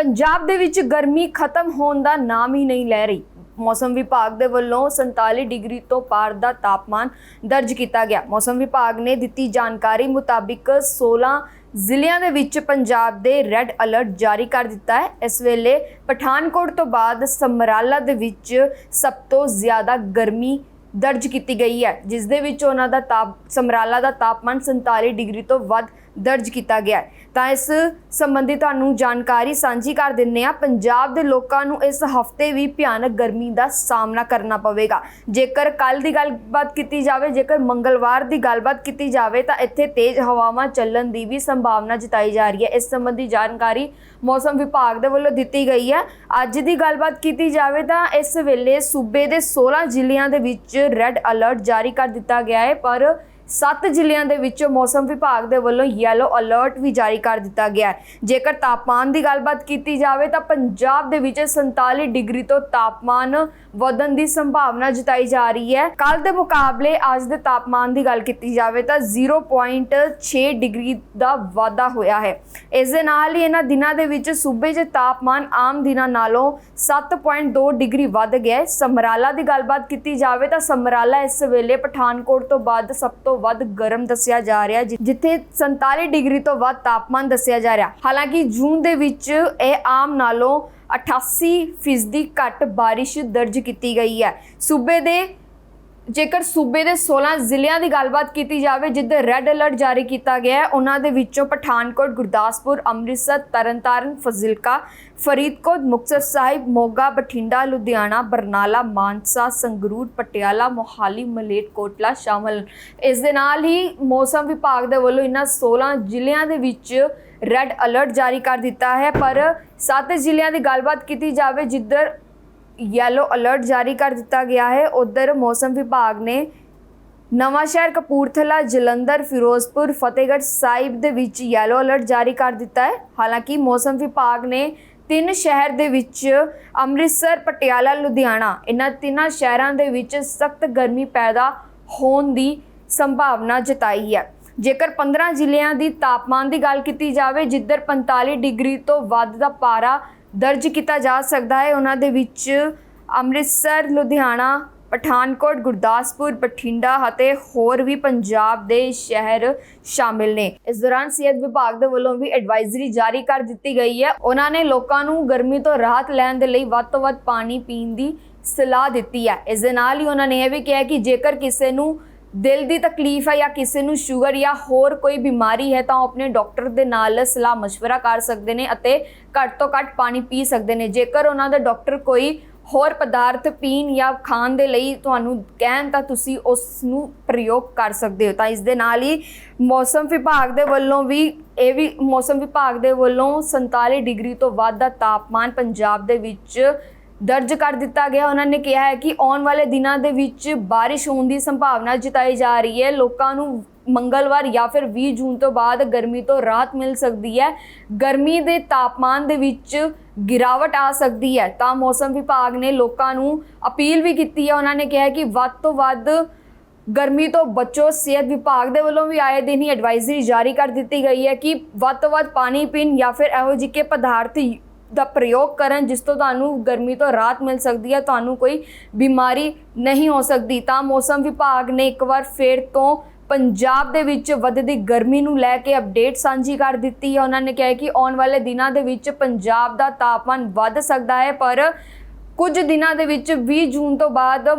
ਪੰਜਾਬ ਦੇ ਵਿੱਚ ਗਰਮੀ ਖਤਮ ਹੋਣ ਦਾ ਨਾਮ ਹੀ ਨਹੀਂ ਲੈ ਰਹੀ। ਮੌਸਮ ਵਿਭਾਗ ਦੇ ਵੱਲੋਂ 47 ਡਿਗਰੀ ਤੋਂ ਪਾਰ ਦਾ ਤਾਪਮਾਨ ਦਰਜ ਕੀਤਾ ਗਿਆ। ਮੌਸਮ ਵਿਭਾਗ ਨੇ ਦਿੱਤੀ ਜਾਣਕਾਰੀ ਮੁਤਾਬਿਕ 16 ਜ਼ਿਲ੍ਹਿਆਂ ਦੇ ਵਿੱਚ ਪੰਜਾਬ ਦੇ ਰੈੱਡ ਅਲਰਟ ਜਾਰੀ ਕਰ ਦਿੱਤਾ ਹੈ। ਇਸ ਵੇਲੇ ਪਠਾਨਕੋਟ ਤੋਂ ਬਾਅਦ ਸਮਰਾਲਾ ਦੇ ਵਿੱਚ ਸਭ ਤੋਂ ਜ਼ਿਆਦਾ ਗਰਮੀ ਦਰਜ ਕੀਤੀ ਗਈ ਹੈ, ਜਿਸ ਦੇ ਵਿੱਚ ਉਹਨਾਂ ਦਾ ਤਾਪ, ਸਮਰਾਲਾ ਦਾ ਤਾਪਮਾਨ 47 ਡਿਗਰੀ ਤੋਂ ਵੱਧ ਦਰਜ ਕੀਤਾ ਗਿਆ ਹੈ। ਤਾਂ ਇਸ ਸੰਬੰਧੀ ਤੁਹਾਨੂੰ ਜਾਣਕਾਰੀ ਸਾਂਝੀ ਕਰ ਦਿੰਨੇ ਆ ਪੰਜਾਬ ਦੇ ਲੋਕਾਂ ਨੂੰ ਇਸ ਹਫ਼ਤੇ ਵੀ ਭਿਆਨਕ ਗਰਮੀ ਦਾ ਸਾਹਮਣਾ ਕਰਨਾ ਪਵੇਗਾ। ਜੇਕਰ ਕੱਲ ਦੀ ਗੱਲਬਾਤ ਕੀਤੀ ਜਾਵੇ, ਜੇਕਰ ਮੰਗਲਵਾਰ ਦੀ ਗੱਲਬਾਤ ਕੀਤੀ ਜਾਵੇ, ਤਾਂ ਇੱਥੇ ਤੇਜ਼ ਹਵਾਵਾਂ ਚੱਲਣ ਦੀ ਵੀ ਸੰਭਾਵਨਾ ਜਤਾਈ ਜਾ ਰਹੀ ਹੈ। ਇਸ ਸੰਬੰਧੀ ਜਾਣਕਾਰੀ ਮੌਸਮ ਵਿਭਾਗ ਦੇ ਵੱਲੋਂ ਦਿੱਤੀ ਗਈ ਹੈ। ਅੱਜ ਦੀ ਗੱਲਬਾਤ ਕੀਤੀ ਜਾਵੇ ਤਾਂ ਇਸ ਵੇਲੇ ਸੂਬੇ ਦੇ 16 ਜ਼ਿਲ੍ਹਿਆਂ ਦੇ ਵਿੱਚ ਰੈੱਡ ਅਲਰਟ ਜਾਰੀ ਕਰ ਦਿੱਤਾ ਗਿਆ ਹੈ। ਪਰ 7 ਜ਼ਿਲ੍ਹਿਆਂ ਦੇ ਵਿੱਚ ਮੌਸਮ ਵਿਭਾਗ ਦੇ ਵੱਲੋਂ ਯੈਲੋ ਅਲਰਟ ਵੀ ਜਾਰੀ ਕਰ ਦਿੱਤਾ ਗਿਆ ਹੈ। ਜੇਕਰ ਤਾਪਮਾਨ ਦੀ ਗੱਲਬਾਤ ਕੀਤੀ ਜਾਵੇ ਤਾਂ ਪੰਜਾਬ ਦੇ ਵਿੱਚ 47 ਡਿਗਰੀ ਤੋਂ ਤਾਪਮਾਨ ਵਧਣ ਦੀ ਸੰਭਾਵਨਾ ਜਤਾਈ ਜਾ ਰਹੀ ਹੈ। ਕੱਲ ਦੇ ਮੁਕਾਬਲੇ ਅੱਜ ਦੇ ਤਾਪਮਾਨ ਦੀ ਗੱਲ ਕੀਤੀ ਜਾਵੇ ਤਾਂ 0.6 ਡਿਗਰੀ ਦਾ ਵਾਧਾ ਹੋਇਆ ਹੈ। ਇਸ ਦੇ ਨਾਲ ਹੀ ਇਹਨਾਂ ਦਿਨਾਂ ਦੇ ਵਿੱਚ ਸੂਬੇ 'ਚ ਤਾਪਮਾਨ ਆਮ ਦਿਨਾਂ ਨਾਲੋਂ 7.2 ਡਿਗਰੀ ਵੱਧ ਗਿਆ ਹੈ। ਸਮਰਾਲਾ ਦੀ ਗੱਲਬਾਤ ਕੀਤੀ ਜਾਵੇ ਤਾਂ ਸਮਰਾਲਾ ਇਸ ਵੇਲੇ ਪਠਾਨਕੋਟ ਤੋਂ ਬਾਅਦ ਸਭ ਤੋਂ ਵੱਧ ਗਰਮ ਦੱਸਿਆ ਜਾ ਰਿਹਾ ਜਿੱਥੇ 47 ਡਿਗਰੀ ਤੋਂ ਵੱਧ ਤਾਪਮਾਨ ਦੱਸਿਆ ਜਾ ਰਿਹਾ। ਹਾਲਾਂਕਿ ਜੂਨ ਦੇ ਵਿੱਚ ਇਹ ਆਮ ਨਾਲੋਂ 88 ਫੀਸਦੀ ਘੱਟ ਬਾਰਿਸ਼ ਦਰਜ ਕੀਤੀ ਗਈ ਹੈ। ਸੂਬੇ ਦੇ ਜੇਕਰ ਸੂਬੇ ਦੇ 16 ਜ਼ਿਲ੍ਹਿਆਂ ਦੀ ਗੱਲਬਾਤ ਕੀਤੀ ਜਾਵੇ ਜਿੱਥੇ ਰੈੱਡ ਅਲਰਟ ਜਾਰੀ ਕੀਤਾ ਗਿਆ ਹੈ, ਉਹਨਾਂ ਦੇ ਵਿੱਚੋਂ ਪਠਾਨਕੋਟ, ਗੁਰਦਾਸਪੁਰ, ਅੰਮ੍ਰਿਤਸਰ, ਤਰਨਤਾਰਨ, ਫਜ਼ਿਲਕਾ, ਫਰੀਦਕੋਟ, ਮੁਕਤਸਰ ਸਾਹਿਬ, ਮੋਗਾ, ਬਠਿੰਡਾ, ਲੁਧਿਆਣਾ, ਬਰਨਾਲਾ, ਮਾਨਸਾ, ਸੰਗਰੂਰ, ਪਟਿਆਲਾ, ਮੋਹਾਲੀ ਮਲੇਰਕੋਟਲਾ ਸ਼ਾਮਲ ਇਸ ਦੇ ਨਾਲ ਹੀ ਮੌਸਮ ਵਿਭਾਗ ਦੇ ਵੱਲੋਂ ਇਹਨਾਂ 16 ਜ਼ਿਲ੍ਹਿਆਂ ਦੇ ਵਿੱਚ ਰੈੱਡ ਅਲਰਟ ਜਾਰੀ ਕਰ ਦਿੱਤਾ ਹੈ। ਪਰ 7 ਜ਼ਿਲ੍ਹਿਆਂ ਦੀ ਗੱਲਬਾਤ ਕੀਤੀ ਜਾਵੇ, ਜਿੱਧਰ ਯੈਲੋ ਅਲਰਟ ਜਾਰੀ ਕਰ ਦਿੱਤਾ ਗਿਆ ਹੈ। ਉਧਰ ਮੌਸਮ ਵਿਭਾਗ ਨੇ ਨਵਾਂ ਸ਼ਹਿਰ ਕਪੂਰਥਲਾ, ਜਲੰਧਰ, ਫਿਰੋਜ਼ਪੁਰ, ਫਤਿਹਗੜ੍ਹ ਸਾਹਿਬ ਦੇ ਵਿੱਚ ਯੈਲੋ ਅਲਰਟ ਜਾਰੀ ਕਰ ਦਿੱਤਾ ਹੈ। ਹਾਲਾਂਕਿ ਮੌਸਮ ਵਿਭਾਗ ਨੇ ਤਿੰਨ ਸ਼ਹਿਰ ਦੇ ਵਿੱਚ ਅੰਮ੍ਰਿਤਸਰ, ਪਟਿਆਲਾ, ਲੁਧਿਆਣਾ ਇਹਨਾਂ ਤਿੰਨਾਂ ਸ਼ਹਿਰਾਂ ਦੇ ਵਿੱਚ ਸਖਤ ਗਰਮੀ ਪੈਦਾ ਹੋਣ ਦੀ ਸੰਭਾਵਨਾ ਜਤਾਈ ਹੈ। ਜੇਕਰ 15 ਜ਼ਿਲ੍ਹਿਆਂ ਦੀ ਤਾਪਮਾਨ ਦੀ ਗੱਲ ਕੀਤੀ ਜਾਵੇ, ਜਿੱਧਰ 45 ਡਿਗਰੀ ਤੋਂ ਵੱਧ ਦਾ ਪਾਰਾ ਦਰਜ ਕੀਤਾ ਜਾ ਸਕਦਾ ਹੈ। ਉਹਨਾਂ ਦੇ ਵਿੱਚ ਅੰਮ੍ਰਿਤਸਰ, ਲੁਧਿਆਣਾ, ਪਠਾਨਕੋਟ, ਗੁਰਦਾਸਪੁਰ, ਬਠਿੰਡਾ ਅਤੇ ਹੋਰ ਵੀ ਪੰਜਾਬ ਦੇ ਸ਼ਹਿਰ ਸ਼ਾਮਿਲ ਨੇ। ਇਸ ਦੌਰਾਨ ਸਿਹਤ ਵਿਭਾਗ ਦੇ ਵੱਲੋਂ ਵੀ ਐਡਵਾਈਜ਼ਰੀ ਜਾਰੀ ਕਰ ਦਿੱਤੀ ਗਈ ਹੈ। ਉਹਨਾਂ ਨੇ ਲੋਕਾਂ ਨੂੰ ਗਰਮੀ ਤੋਂ ਰਾਹਤ ਲੈਣ ਦੇ ਲਈ ਵੱਧ ਤੋਂ ਵੱਧ ਪਾਣੀ ਪੀਣ ਦੀ ਸਲਾਹ ਦਿੱਤੀ ਹੈ। ਇਸ ਦੇ ਨਾਲ ਹੀ ਉਹਨਾਂ ਨੇ ਇਹ ਵੀ ਕਿਹਾ ਕਿ ਜੇਕਰ ਕਿਸੇ ਨੂੰ ਦਿਲ ਦੀ ਤਕਲੀਫ ਹੈ ਜਾਂ ਕਿਸੇ ਨੂੰ ਸ਼ੂਗਰ ਜਾਂ ਹੋਰ ਕੋਈ ਬਿਮਾਰੀ ਹੈ ਤਾਂ ਉਹ ਆਪਣੇ ਡਾਕਟਰ ਦੇ ਨਾਲ ਸਲਾਹ ਮਸ਼ਵਰਾ ਕਰ ਸਕਦੇ ਨੇ ਅਤੇ ਘੱਟ ਤੋਂ ਘੱਟ ਪਾਣੀ ਪੀ ਸਕਦੇ ਨੇ। ਜੇਕਰ ਉਹਨਾਂ ਦਾ ਡਾਕਟਰ ਕੋਈ ਹੋਰ ਪਦਾਰਥ ਪੀਣ ਜਾਂ ਖਾਣ ਦੇ ਲਈ ਤੁਹਾਨੂੰ ਕਹਿਣ ਤਾਂ ਤੁਸੀਂ ਉਸ ਨੂੰ ਪ੍ਰਯੋਗ ਕਰ ਸਕਦੇ ਹੋ। ਤਾਂ ਇਸ ਦੇ ਨਾਲ ਹੀ ਮੌਸਮ ਵਿਭਾਗ ਦੇ ਵੱਲੋਂ ਵੀ ਇਹ ਵੀ ਮੌਸਮ ਵਿਭਾਗ ਦੇ ਵੱਲੋਂ 47 ਡਿਗਰੀ ਤੋਂ ਵੱਧ ਦਾ ਤਾਪਮਾਨ ਪੰਜਾਬ ਦੇ ਵਿੱਚ ਦਰਜ ਕਰ ਦਿੱਤਾ ਗਿਆ। ਉਹਨਾਂ ਨੇ ਕਿਹਾ ਹੈ ਕਿ ਆਉਣ ਵਾਲੇ ਦਿਨਾਂ ਦੇ ਵਿੱਚ ਬਾਰਿਸ਼ ਹੋਣ ਦੀ ਸੰਭਾਵਨਾ ਜਤਾਈ ਜਾ ਰਹੀ ਹੈ। ਲੋਕਾਂ ਨੂੰ ਮੰਗਲਵਾਰ ਜਾਂ ਫਿਰ 20 ਜੂਨ ਤੋਂ ਬਾਅਦ ਗਰਮੀ ਤੋਂ ਰਾਹਤ ਮਿਲ ਸਕਦੀ ਹੈ। ਗਰਮੀ ਦੇ ਤਾਪਮਾਨ ਦੇ ਵਿੱਚ ਗਿਰਾਵਟ ਆ ਸਕਦੀ ਹੈ। ਤਾਂ ਮੌਸਮ ਵਿਭਾਗ ਨੇ ਲੋਕਾਂ ਨੂੰ ਅਪੀਲ ਵੀ ਕੀਤੀ ਹੈ। ਉਹਨਾਂ ਨੇ ਕਿਹਾ ਕਿ ਵੱਧ ਤੋਂ ਵੱਧ ਗਰਮੀ ਤੋਂ ਬਚੋ। ਸਿਹਤ ਵਿਭਾਗ ਦੇ ਵੱਲੋਂ ਵੀ ਆਏ ਦਿਨ ਹੀ ਐਡਵਾਈਜ਼ਰੀ ਜਾਰੀ ਕਰ ਦਿੱਤੀ ਗਈ ਹੈ ਕਿ ਵੱਧ ਤੋਂ ਵੱਧ ਪਾਣੀ ਪੀਣ ਜਾਂ ਫਿਰ ਇਹੋ ਜਿਹੇ ਕੇ ਪਦਾਰਥ ਦਾ ਪ੍ਰਯੋਗ ਕਰਨ ਜਿਸ ਤੋਂ ਤੁਹਾਨੂੰ ਗਰਮੀ ਤੋਂ ਰਾਹਤ ਮਿਲ ਸਕਦੀ ਹੈ ਤੁਹਾਨੂੰ ਕੋਈ ਬਿਮਾਰੀ ਨਹੀਂ ਹੋ ਸਕਦੀ ਤਾਂ ਮੌਸਮ ਵਿਭਾਗ ਨੇ ਇੱਕ ਵਾਰ ਫੇਰ ਤੋਂ ਪੰਜਾਬ ਦੇ ਵਿੱਚ ਵੱਧਦੀ ਗਰਮੀ ਨੂੰ ਲੈ ਕੇ ਅਪਡੇਟ ਸਾਂਝੀ ਕਰ ਦਿੱਤੀ ਹੈ ਉਹਨਾਂ ਨੇ ਕਿਹਾ ਕਿ ਆਉਣ ਵਾਲੇ ਦਿਨਾਂ ਦੇ ਵਿੱਚ ਪੰਜਾਬ ਦਾ ਤਾਪਮਾਨ ਵੱਧ ਸਕਦਾ ਹੈ ਪਰ ਕੁਝ ਦਿਨਾਂ ਦੇ ਵਿੱਚ 20 ਜੂਨ ਤੋਂ ਬਾਅਦ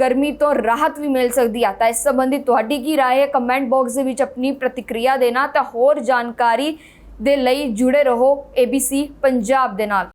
ਗਰਮੀ ਤੋਂ ਰਾਹਤ ਵੀ ਮਿਲ ਸਕਦੀ ਹੈ ਤਾਂ ਇਸ ਸੰਬੰਧੀ ਤੁਹਾਡੀ ਕੀ رائے ਹੈ ਕਮੈਂਟ ਬਾਕਸ ਦੇ ਵਿੱਚ ਆਪਣੀ ਪ੍ਰਤੀਕਿਰਿਆ ਦੇਣਾ ਤਾਂ ਹੋਰ ਜਾਣਕਾਰੀ ਦੇ ਲਈ ਜੁੜੇ ਰਹੋ ABC ਪੰਜਾਬ ਦੇ ਨਾਲ।